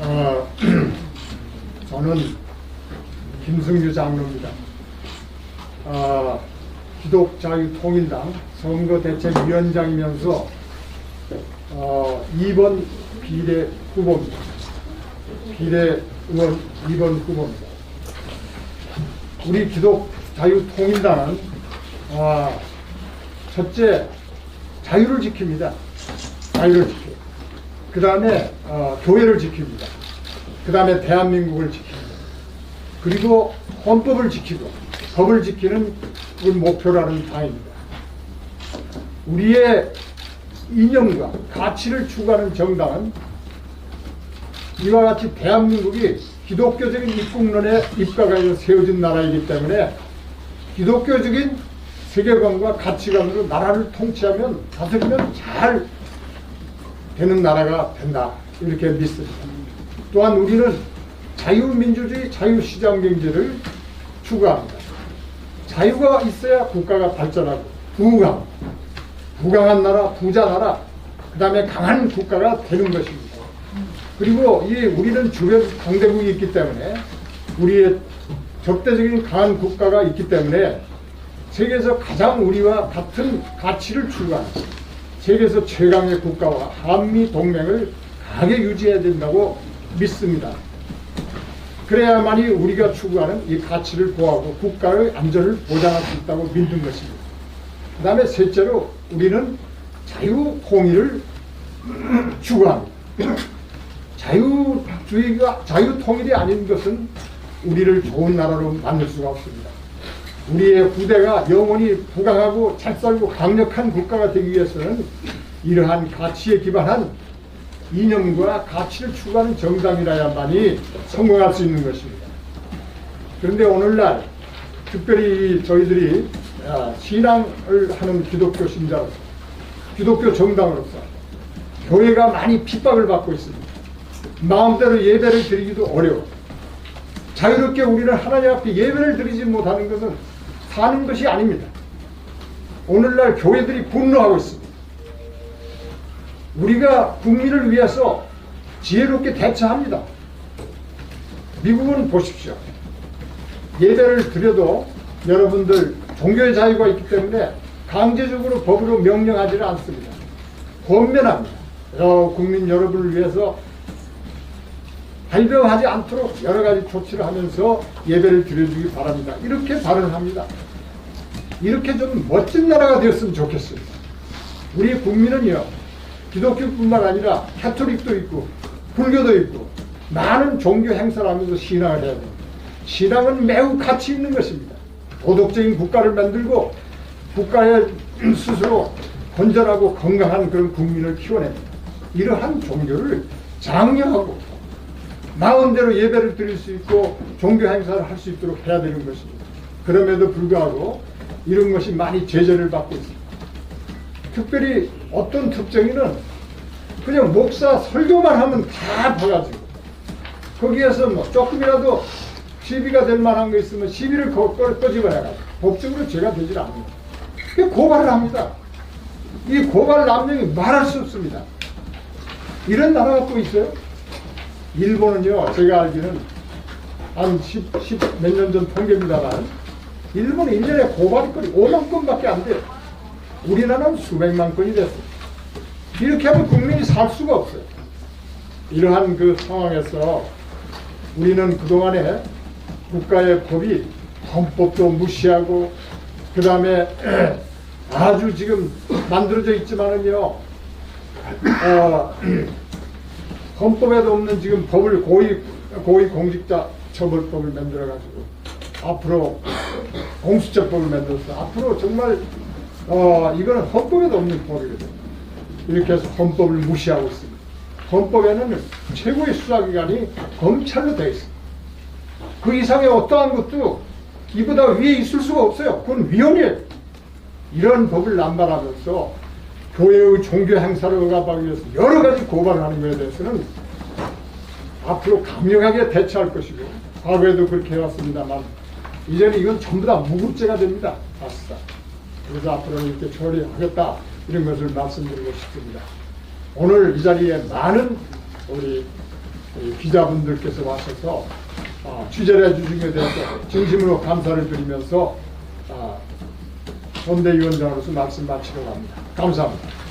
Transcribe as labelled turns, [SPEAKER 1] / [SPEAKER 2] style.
[SPEAKER 1] 어, 저는 김승규 장로입니다. 어, 기독자유통일당 선거대책위원장이면서 어, 2번 비례 후보입니다. 비례 의원 2번 후보입니다. 우리 기독자유통일당은 아, 첫째 자유를 지킵니다. 자유를 지켜요. 그 다음에 어, 교회를 지킵니다. 그 다음에 대한민국을 지킵니다. 그리고 헌법을 지키고 법을 지키는 목표라는 당입니다. 우리의 이념과 가치를 추구하는 정당은 이와 같이 대한민국이 기독교적인 입국론에 입각하여 세워진 나라이기 때문에 기독교적인 세계관과 가치관으로 나라를 통치하면 다스리면 잘 되는 나라가 된다 이렇게 믿습니다. 또한 우리는 자유민주주의 자유시장 경제를 추구합니다. 자유가 있어야 국가가 발전하고 부강, 부강한 나라, 부자 나라, 그 다음에 강한 국가가 되는 것입니다. 그리고 이 우리는 주변 강대국이 있기 때문에 우리의 적대적인 강한 국가가 있기 때문에 세계에서 가장 우리와 같은 가치를 추구하는 세계에서 최강의 국가와 한미 동맹을 강하게 유지해야 된다고 믿습니다. 그래야만이 우리가 추구하는 이 가치를 보호하고 국가의 안전을 보장할 수 있다고 믿는 것입니다. 그 다음에 셋째로 우리는 자유 통일을 추구합니다. 자유주의가 자유 통일이 아닌 것은 우리를 좋은 나라로 만들 수가 없습니다. 우리의 후대가 영원히 부강하고 잘 살고 강력한 국가가 되기 위해서는 이러한 가치에 기반한 이념과 가치를 추구하는 정당이라야만이 성공할 수 있는 것입니다. 그런데 오늘날 특별히 저희들이 아, 신앙을 하는 기독교 신자로서 기독교 정당으로서 교회가 많이 핍박을 받고 있습니다. 마음대로 예배를 드리기도 어려워. 자유롭게 우리는 하나님 앞에 예배를 드리지 못하는 것은 사는 것이 아닙니다. 오늘날 교회들이 분노하고 있습니다. 우리가 국민을 위해서 지혜롭게 대처합니다. 미국은 보십시오. 예배를 드려도 여러분들 종교의 자유가 있기 때문에 강제적으로 법으로 명령하지는 않습니다. 권면합니다. 여 국민 여러분을 위해서 발병하지 않도록 여러 가지 조치를 하면서 예배를 드려주기 바랍니다. 이렇게 발언합니다. 이렇게 좀 멋진 나라가 되었으면 좋겠습니다. 우리 국민은요, 기독교뿐만 아니라 캐토릭도 있고, 불교도 있고, 많은 종교 행사를 하면서 신앙을 해야 됩니다. 신앙은 매우 가치 있는 것입니다. 도덕적인 국가를 만들고, 국가에 스스로 건전하고 건강한 그런 국민을 키워냅니다. 이러한 종교를 장려하고, 마음대로 예배를 드릴 수 있고 종교 행사를 할 수 있도록 해야 되는 것입니다. 그럼에도 불구하고 이런 것이 많이 제재를 받고 있습니다. 특별히 어떤 특정인은 그냥 목사 설교만 하면 다 봐가지고 거기에서 뭐 조금이라도 시비가 될 만한 거 있으면 시비를 꺼집어내가지고 법적으로 죄가 되질 않습니다. 그 고발을 합니다. 이 고발 남용이 말할 수 없습니다. 이런 나라가 또 있어요? 일본은요, 제가 알기는 한 10, 10 몇 년 전 통계입니다만, 일본은 1년에 고발 건이 5만 건밖에 안 돼요. 우리나라는 수백만 건이 됐어요. 이렇게 하면 국민이 살 수가 없어요. 이러한 그 상황에서 우리는 그동안에 국가의 법이 헌법도 무시하고, 그 다음에 아주 지금 만들어져 있지만은요, 어, 헌법에도 없는 지금 법을 고위 고위 공직자 처벌법을 만들어 가지고 앞으로 공수처법을 만들어서 앞으로 정말 어 이거는 헌법에도 없는 법이거든요. 이렇게 해서 헌법을 무시하고 있습니다. 헌법에는 최고의 수사기관이 검찰로 되어 있습니다. 그 이상의 어떠한 것도 이보다 위에 있을 수가 없어요. 그건 위헌이에요. 이런 법을 남발하면서 교회의 종교 행사를 억압하기 위해서 여러 가지 고발을 하는 것에 대해서는 앞으로 강력하게 대처할 것이고 과거에도 그렇게 해왔습니다만 이제는 이건 전부 다 무급죄가 됩니다. 사실상. 그래서 앞으로 이렇게 처리하겠다 이런 것을 말씀드리고 싶습니다. 오늘 이 자리에 많은 우리 이 기자분들께서 와셔서 아, 취재를 해주신 것에 대해서 진심으로 감사를 드리면서 아, 선대위원장으로서 말씀 마치려고 합니다. 감사합니다.